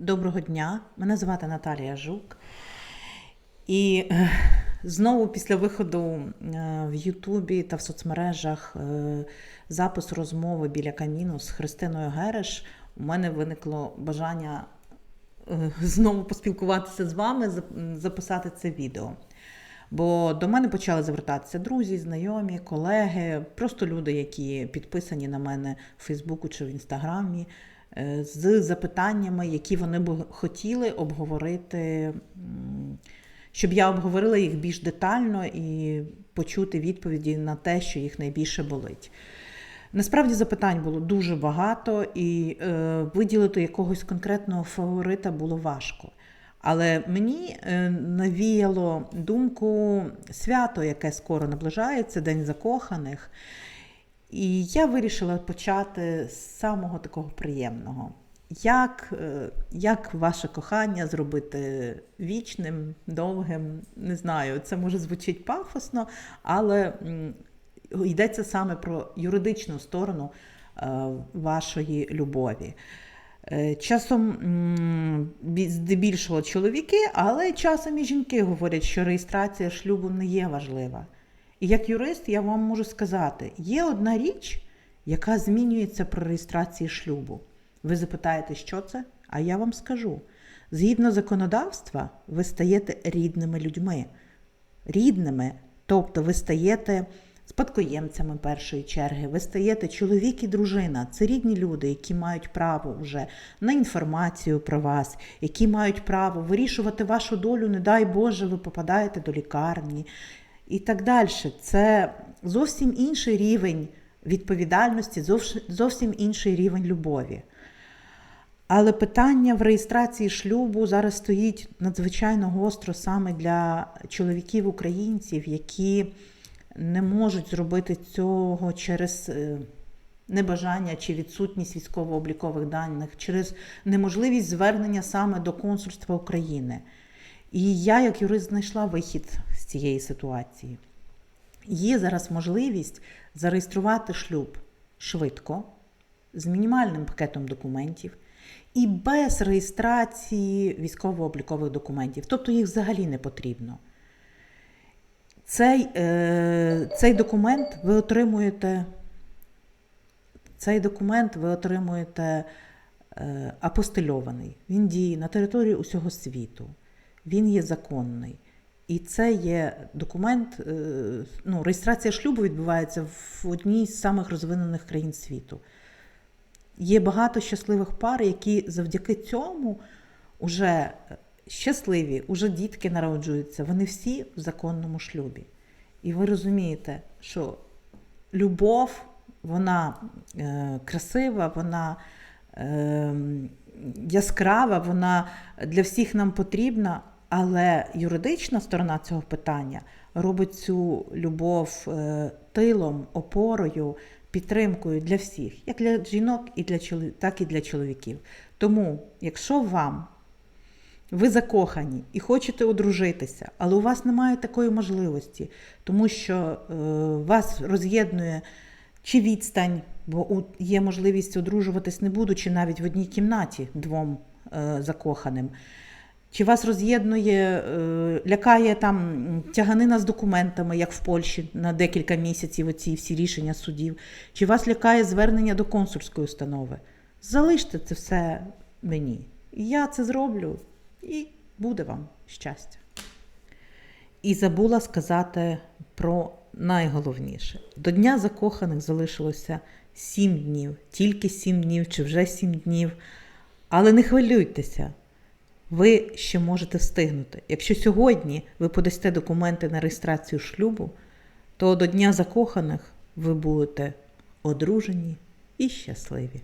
Доброго дня, мене звати Наталія Жук. І е, знову після виходу е, в Ютубі та в соцмережах е, запису розмови біля каміну з Христиною Гереш у мене виникло бажання знову поспілкуватися з вами, записати це відео. Бо до мене почали звертатися друзі, знайомі, колеги, просто люди, які підписані на мене в Фейсбуку чи в Інстаграмі, з запитаннями, які вони б хотіли обговорити, щоб я обговорила їх більш детально і почути відповіді на те, що їх найбільше болить. Насправді запитань було дуже багато, і е, виділити якогось конкретного фаворита було важко. Але мені е, навіяло думку свято, яке скоро наближається, День закоханих. І я вирішила почати з самого такого приємного. Як, е, як ваше кохання зробити вічним, довгим? Не знаю, це може звучить пафосно, але йдеться саме про юридичну сторону е, вашої любові. Е, Часом здебільшого чоловіки, але часом і жінки говорять, що реєстрація шлюбу не є важлива. І як юрист я вам можу сказати, є одна річ, яка змінюється при реєстрації шлюбу. Ви запитаєте, що це? А я вам скажу: згідно законодавства, ви стаєте рідними людьми. Рідними, тобто ви стаєте спадкоємцями першої черги, ви стаєте чоловік і дружина. Це рідні люди, які мають право вже на інформацію про вас, які мають право вирішувати вашу долю, не дай Боже, ви попадаєте до лікарні і так далі. Це зовсім інший рівень відповідальності, зовсім інший рівень любові. Але питання в реєстрації шлюбу зараз стоїть надзвичайно гостро саме для чоловіків-українців, які не можуть зробити цього через е, небажання чи відсутність військово-облікових даних, через неможливість звернення саме до консульства України. І я, як юрист, знайшла вихід цієї ситуації. Є зараз можливість зареєструвати шлюб швидко, з мінімальним пакетом документів і без реєстрації військово-облікових документів. Тобто їх взагалі не потрібно. Цей, е, цей документ ви отримуєте. Цей документ ви отримуєте е, апостильований. Він діє на території усього світу. Він є законний. І це є документ, е, ну, реєстрація шлюбу відбувається в одній з самих розвинених країн світу. Є багато щасливих пар, які завдяки цьому вже щасливі, уже дітки народжуються, вони всі в законному шлюбі. І ви розумієте, що любов, вона е, красива, вона е, яскрава, вона для всіх нам потрібна, але юридична сторона цього питання робить цю любов е, тилом, опорою, підтримкою для всіх, як для жінок, і для так і для чоловіків. Тому, якщо вам ви закохані і хочете одружитися, але у вас немає такої можливості, тому що е, вас роз'єднує чи відстань, бо у- є можливість одружуватись не будучи навіть в одній кімнаті двом е, закоханим. Чи вас роз'єднує, е, лякає там тяганина з документами, як в Польщі на декілька місяців оці всі рішення судів? Чи вас лякає звернення до консульської установи? Залиште це все мені. Я це зроблю, і буде вам щастя. І забула сказати про найголовніше. До Дня закоханих залишилося сім днів, тільки сім днів чи вже сім днів. Але не хвилюйтеся, ви ще можете встигнути. Якщо сьогодні ви подасте документи на реєстрацію шлюбу, то до Дня закоханих ви будете одружені і щасливі.